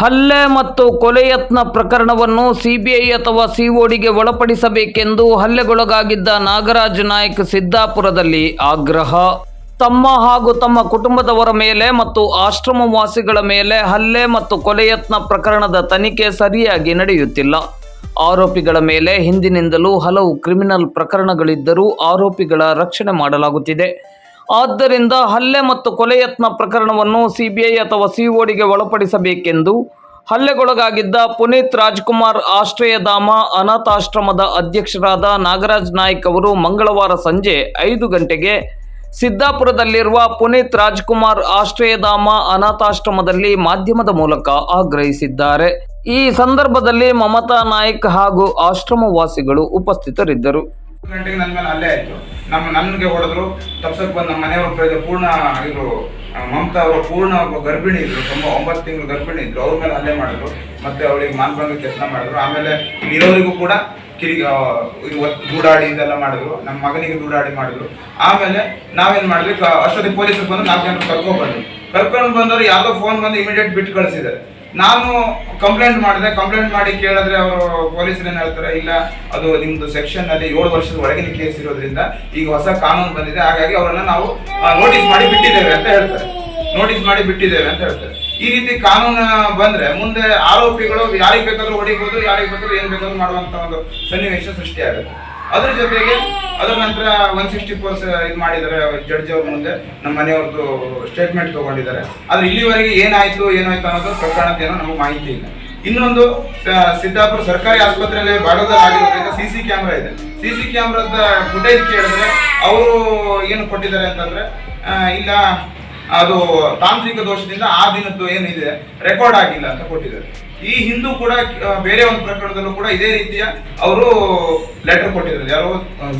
ಹಲ್ಲೆ ಮತ್ತು ಕೊಲೆ ಯತ್ನ ಪ್ರಕರಣವನ್ನು ಸಿಬಿಐ ಅಥವಾ ಸಿಒಡಿಗೆ ಒಳಪಡಿಸಬೇಕೆಂದು ಹಲ್ಲೆಗೊಳಗಾಗಿದ್ದ ನಾಗರಾಜ್ ನಾಯ್ಕ್ ಸಿದ್ದಾಪುರದಲ್ಲಿ ಆಗ್ರಹ. ತಮ್ಮ ಹಾಗೂ ತಮ್ಮ ಕುಟುಂಬದವರ ಮೇಲೆ ಮತ್ತು ಆಶ್ರಮವಾಸಿಗಳ ಮೇಲೆ ಹಲ್ಲೆ ಮತ್ತು ಕೊಲೆ ಯತ್ನ ಪ್ರಕರಣದ ತನಿಖೆ ಸರಿಯಾಗಿ ನಡೆಯುತ್ತಿಲ್ಲ. ಆರೋಪಿಗಳ ಮೇಲೆ ಹಿಂದಿನಿಂದಲೂ ಹಲವು ಕ್ರಿಮಿನಲ್ ಪ್ರಕರಣಗಳಿದ್ದರೂ ಆರೋಪಿಗಳ ರಕ್ಷಣೆ ಮಾಡಲಾಗುತ್ತಿದೆ. ಆದ್ದರಿಂದ ಹಲ್ಲೆ ಮತ್ತು ಕೊಲೆ ಯತ್ನ ಪ್ರಕರಣವನ್ನು ಸಿಬಿಐ ಅಥವಾ ಸಿಒಡಿಗೆ ಒಳಪಡಿಸಬೇಕೆಂದು ಹಲ್ಲೆಗೊಳಗಾಗಿದ್ದ ಪುನೀತ್ ರಾಜ್ಕುಮಾರ್ ಆಶ್ರಯಧಾಮ ಅನಾಥಾಶ್ರಮದ ಅಧ್ಯಕ್ಷರಾದ ನಾಗರಾಜ್ ನಾಯ್ಕ್ ಅವರು ಮಂಗಳವಾರ ಸಂಜೆ ಐದು ಗಂಟೆಗೆ ಸಿದ್ದಾಪುರದಲ್ಲಿರುವ ಪುನೀತ್ ರಾಜ್ಕುಮಾರ್ ಆಶ್ರಯಧಾಮ ಅನಾಥಾಶ್ರಮದಲ್ಲಿ ಮಾಧ್ಯಮದ ಮೂಲಕ ಆಗ್ರಹಿಸಿದ್ದಾರೆ. ಈ ಸಂದರ್ಭದಲ್ಲಿ ಮಮತಾ ನಾಯ್ಕ್ ಹಾಗೂ ಆಶ್ರಮವಾಸಿಗಳು ಉಪಸ್ಥಿತರಿದ್ದರು. ಗಂಟೆಗೆ ನನ್ನ ಮೇಲೆ ಅಲ್ಲೇ ಆಯ್ತು. ನಮ್ಮ ನನಗೆ ಹೊಡೆದ್ರು ತಪ್ಸಕ್ಕೆ ಬಂದು ನಮ್ಮ ಮನೆಯವರು ಪ್ರ- ಪೂರ್ಣ ಇದ್ರು ಮಮತಾ ಅವರು ಪೂರ್ಣ ಗರ್ಭಿಣಿ ಇದ್ರು, ತುಂಬ ಒಂಬತ್ತು ತಿಂಗಳು ಗರ್ಭಿಣಿ ಇದ್ರು. ಅವ್ರ ಮೇಲೆ ಅಲ್ಲೇ ಮಾಡಿದ್ರು. ಮತ್ತೆ ಅವಳಿಗೆ ಮಾನಭಂಗ ಕೆಲಸ ಮಾಡಿದ್ರು. ಆಮೇಲೆ ಇರೋರಿಗೂ ಕೂಡ ಕಿರಿ ಇದು ದೂಡಾಡಿ ಇದೆಲ್ಲ ಮಾಡಿದ್ರು. ನಮ್ಮ ಮಗನಿಗೆ ದೂಡಾಡಿ ಮಾಡಿದ್ರು. ಆಮೇಲೆ ನಾವೇನ್ ಮಾಡಿದ್ವಿ ಅಷ್ಟೊತ್ತಿಗೆ ಪೊಲೀಸರು ಬಂದು ನಾಲ್ಕು ಜನ ಕರ್ಕೊಂಡು ಬಂದ್ವಿ. ಕರ್ಕೊಂಡು ಬಂದವರು ಯಾವುದೋ ಫೋನ್ ಬಂದು ಇಮಿಡಿಯೇಟ್ ಬಿಟ್ಟು ಕಳಿಸಿದ್ದಾರೆ. ನಾನು ಕಂಪ್ಲೇಂಟ್ ಮಾಡಿದೆ. ಕಂಪ್ಲೇಂಟ್ ಮಾಡಿ ಕೇಳಿದ್ರೆ ಅವರು ಪೊಲೀಸರು ಏನು ಹೇಳ್ತಾರೆ, ಇಲ್ಲ, ಅದು ನಿಮ್ದು ಸೆಕ್ಷನ್ ಅಲ್ಲಿ ಏಳು ವರ್ಷದ ಒಳಗಿನ ಕೇಸ್ ಇರೋದ್ರಿಂದ ಈಗ ಹೊಸ ಕಾನೂನು ಬಂದಿದೆ. ಹಾಗಾಗಿ ಅವರನ್ನ ನಾವು ನೋಟಿಸ್ ಮಾಡಿ ಬಿಟ್ಟಿದ್ದೇವೆ ಅಂತ ಹೇಳ್ತಾರೆ. ನೋಟಿಸ್ ಮಾಡಿ ಬಿಟ್ಟಿದ್ದೇವೆ ಅಂತ ಹೇಳ್ತಾರೆ. ಈ ರೀತಿ ಕಾನೂನು ಬಂದ್ರೆ ಮುಂದೆ ಆರೋಪಿಗಳು ಯಾರಿಗೆ ಬೇಕಾದ್ರೂ ಹೊಡಿಬಹುದು ಯಾರಿಗೆ ಬೇಕಾದ್ರೂ ಏನ್ ಬೇಕಾದ್ರೂ ಮಾಡುವಂತ ಒಂದು ಸನ್ನಿವೇಶ ಸೃಷ್ಟಿಯಾಗುತ್ತೆ ಅದ್ರ ಜೊತೆಗೆ ಅದರ ನಂತರ ಒನ್ ಸಿಕ್ಸ್ಟಿ ಫೋರ್ಸ್ ಇದು ಮಾಡಿದ್ದಾರೆ ಜಡ್ಜ್ ಅವ್ರ ಮುಂದೆ. ನಮ್ಮ ಮನೆಯವ್ರದ್ದು ಸ್ಟೇಟ್ಮೆಂಟ್ ತಗೊಂಡಿದ್ದಾರೆ ಆದ್ರೆ ಇಲ್ಲಿವರೆಗೆ ಏನಾಯ್ತು ಏನಾಯ್ತು ಅನ್ನೋದು ಪ್ರಕರಣದೇನೋ ನಮಗೆ ಮಾಹಿತಿ ಇಲ್ಲ. ಇನ್ನೊಂದು ಸಿದ್ದಾಪುರ ಸರ್ಕಾರಿ ಆಸ್ಪತ್ರೆಯಲ್ಲಿ ಭಾಗದಲ್ಲಿ ಆಗಿರೋದ್ರಿಂದ ಸಿ ಸಿ ಕ್ಯಾಮ್ರಾ ಇದೆ. ಸಿ ಸಿ ಕ್ಯಾಮ್ರಾದ ಫುಟೇಜ್ ಕೇಳಿದ್ರೆ ಅವರು ಏನು ಕೊಟ್ಟಿದ್ದಾರೆ ಅಂತಂದ್ರೆ ಇಲ್ಲ ಅದು ತಾಂತ್ರಿಕ ದೋಷದಿಂದ ಆ ದಿನದ್ದು ಏನಿದೆ ರೆಕಾರ್ಡ್ ಆಗಿಲ್ಲ ಅಂತ ಕೊಟ್ಟಿದ್ದಾರೆ. ಈ ಹಿಂದೂ ಕೂಡ ಬೇರೆ ಒಂದು ಪ್ರಕರಣದಲ್ಲೂ ಕೂಡ ಇದೇ ರೀತಿಯ ಅವರು ಲೆಟರ್ ಕೊಟ್ಟಿದ್ದಾರೆ. ಯಾರೋ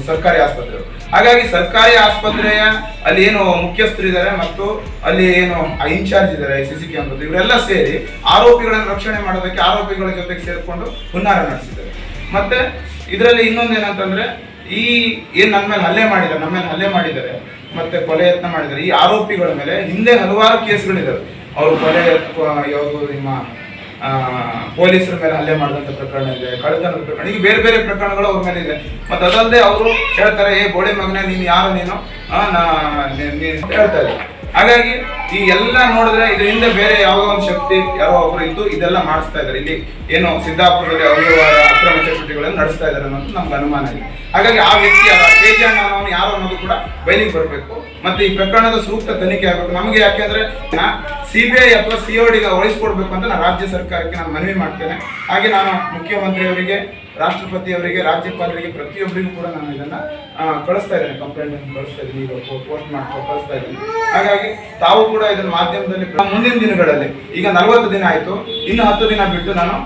ಸರ್ಕಾರಿ ಆಸ್ಪತ್ರೆ ಹಾಗಾಗಿ ಸರ್ಕಾರಿ ಆಸ್ಪತ್ರೆಯ ಅಲ್ಲಿ ಏನು ಮುಖ್ಯಸ್ಥರಿದ್ದಾರೆ ಮತ್ತು ಅಲ್ಲಿ ಏನು ಇನ್ಚಾರ್ಜ್ ಇದ್ದಾರೆ, ಸಿ ಸಿ ಕ್ಯಾಮ್ರದ್ದು, ಇವರೆಲ್ಲ ಸೇರಿ ಆರೋಪಿಗಳನ್ನು ರಕ್ಷಣೆ ಮಾಡೋದಕ್ಕೆ, ಆರೋಪಿಗಳ ಜೊತೆಗೆ ಸೇರಿಕೊಂಡು ಹುನ್ನಾರ ನಡೆಸಿದ್ದಾರೆ. ಮತ್ತೆ ಇದರಲ್ಲಿ ಇನ್ನೊಂದು ಏನಂತಂದ್ರೆ ಈ ಏನು ನನ್ನ ಮೇಲೆ ಹಲ್ಲೆ ಮಾಡಿದ್ದಾರೆ ನಮ್ಮ ಮೇಲೆ ಹಲ್ಲೆ ಮಾಡಿದ್ದಾರೆ ಮತ್ತೆ ಕೊಲೆ ಯತ್ನ ಮಾಡಿದ್ದಾರೆ ಈ ಆರೋಪಿಗಳ ಮೇಲೆ ಹಿಂದೆ ಹಲವಾರು ಕೇಸ್ಗಳಿದ್ದಾವೆ ಅವರು ಕೊಲೆ ಯಾವುದು ನಿಮ್ಮ ಪೊಲೀಸರ ಮೇಲೆ ಹಲ್ಲೆ ಮಾಡಿದಂತ ಪ್ರಕರಣ ಇದೆ ಕಳೆದ ಪ್ರಕರಣ ಈಗ ಬೇರೆ ಬೇರೆ ಪ್ರಕರಣಗಳು ಅವ್ರ ಮೇಲೆ ಇದೆ. ಮತ್ತೆ ಅದಲ್ಲದೆ ಅವರು ಹೇಳ್ತಾರೆ, ಏ ಬೋಳೆ ಮಗನೇ, ನೀನು ಯಾರು ನೀನು? ಹೇಳ್ತಾರೆ ಹಾಗಾಗಿ ಈ ಎಲ್ಲ ನೋಡಿದ್ರೆ ಇದ್ರ ಹಿಂದೆ ಬೇರೆ ಯಾವ ಒಂದು ಶಕ್ತಿ ಯಾವ ಒಬ್ರು ಇದ್ದು ಇದೆಲ್ಲ ಮಾಡಿಸ್ತಾ ಇದ್ದಾರೆ. ಇಲ್ಲಿ ಏನು ಸಿದ್ದಾಪುರದಲ್ಲಿ ಅವ್ಯವಹಾರ, ಅಕ್ರಮ ಚಟುವಟಿಕೆಗಳನ್ನು ನಡೆಸ್ತಾ ಇದ್ದಾರೆ ಅನ್ನೋದು ನಮ್ಗೆ ಅನುಮಾನ ಇದೆ. ಹಾಗಾಗಿ ಆ ವ್ಯಕ್ತಿ ಅವರ ತೇಜಣ್ಣ ಅನ್ನೋನು ಯಾರು ಅನ್ನೋದು ಕೂಡ ಬಯಲಿಗೆ ಬರಬೇಕು. ಮತ್ತೆ ಈ ಪ್ರಕರಣದ ಸೂಕ್ತ ತನಿಖೆ ಆಗಬೇಕು. ನಮಗೆ ಯಾಕೆಂದರೆ ಸಿ ಬಿ ಐ ಅಥವಾ ಸಿ ಒ ಡಿಗೆ ವಹಿಸ್ಕೊಡ್ಬೇಕು ಅಂತ ನಾನು ರಾಜ್ಯ ಸರ್ಕಾರಕ್ಕೆ ನಾನು ಮನವಿ ಮಾಡ್ತೇನೆ. ಹಾಗೆ ನಾನು ಮುಖ್ಯಮಂತ್ರಿಯವರಿಗೆ ರಾಷ್ಟ್ರಪತಿಯವರಿಗೆ ರಾಜ್ಯಪಾಲರಿಗೆ, ಪ್ರತಿಯೊಬ್ಬರಿಗೂ ಕೂಡ ನಾನು ಇದನ್ನ ಕಳಿಸ್ತಾ ಇದ್ದೇನೆ. ಕಂಪ್ಲೇಂಟ್ ಕಳಿಸ್ತಾ ಇದ್ದೀನಿ, ಈಗ ಪೋಸ್ಟ್ ಮಾಡ್ಕೊಂಡು ಕಳಿಸ್ತಾ ಇದ್ದೀನಿ. ಹಾಗಾಗಿ ತಾವು ಕೂಡ ಇದನ್ನ ಮಾಧ್ಯಮದಲ್ಲಿ ಮುಂದಿನ ದಿನಗಳಲ್ಲಿ, ಈಗ ನಲವತ್ತು ದಿನ ಆಯ್ತು. ಇನ್ನು ಹತ್ತು ದಿನ ಬಿಟ್ಟು ನಾನು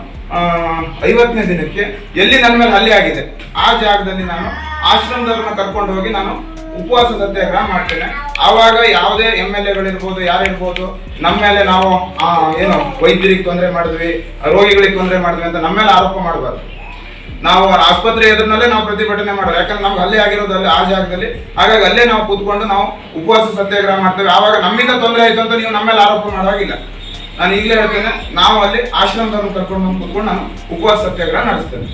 ಐವತ್ತನೇ ದಿನಕ್ಕೆ ಎಲ್ಲಿ ನನ್ನ ಮೇಲೆ ಹಲ್ಲಿ ಆಗಿದೆ, ಆ ಜಾಗದಲ್ಲಿ ನಾನು ಆಶ್ರಮದವ್ರನ್ನ ಕರ್ಕೊಂಡು ಹೋಗಿ ನಾನು ಉಪವಾಸ ಸತ್ಯಾಗ್ರಹ ಮಾಡ್ತೇನೆ. ಆವಾಗ ಯಾವುದೇ ಎಂ ಎಲ್ ಎಗಳಿರ್ಬೋದು ಯಾರಿರ್ಬೋದು, ನಮ್ಮ ಮೇಲೆ ನಾವು ಏನು ವೈದ್ಯರಿಗೆ ತೊಂದರೆ ಮಾಡಿದ್ವಿ, ರೋಗಿಗಳಿಗೆ ತೊಂದರೆ ಮಾಡಿದ್ವಿ ಅಂತ ನಮ್ಮ ಮೇಲೆ ಆರೋಪ ಮಾಡಬಾರ್ದು. ನಾವು ಆಸ್ಪತ್ರೆ ಎದುರಿನಲ್ಲೇ ನಾವು ಪ್ರತಿಭಟನೆ ಮಾಡೋದು. ಯಾಕಂದ್ರೆ ನಮ್ಗೆ ಅಲ್ಲೇ ಆಗಿರೋದು, ಅಲ್ಲಿ ಆ ಜಾಗದಲ್ಲಿ. ಹಾಗಾಗಿ ಅಲ್ಲೇ ನಾವು ಕೂತ್ಕೊಂಡು ನಾವು ಉಪವಾಸ ಸತ್ಯಾಗ್ರಹ ಮಾಡ್ತೇವೆ. ಆವಾಗ ನಮ್ಮಿಂದ ತೊಂದರೆ ಆಯ್ತು ಅಂತ ನೀವು ನಮ್ಮ ಮೇಲೆ ಆರೋಪ ಮಾಡೋವಾಗಿಲ್ಲ. ನಾನು ಈಗಲೇ ಹೇಳ್ತೇನೆ, ನಾವು ಅಲ್ಲಿ ಆಶ್ರಮದವ್ರನ್ನ ಕರ್ಕೊಂಡು ಕೂತ್ಕೊಂಡು ನಾನು ಉಪವಾಸ ಸತ್ಯಾಗ್ರಹ ನಡೆಸ್ತೇನೆ.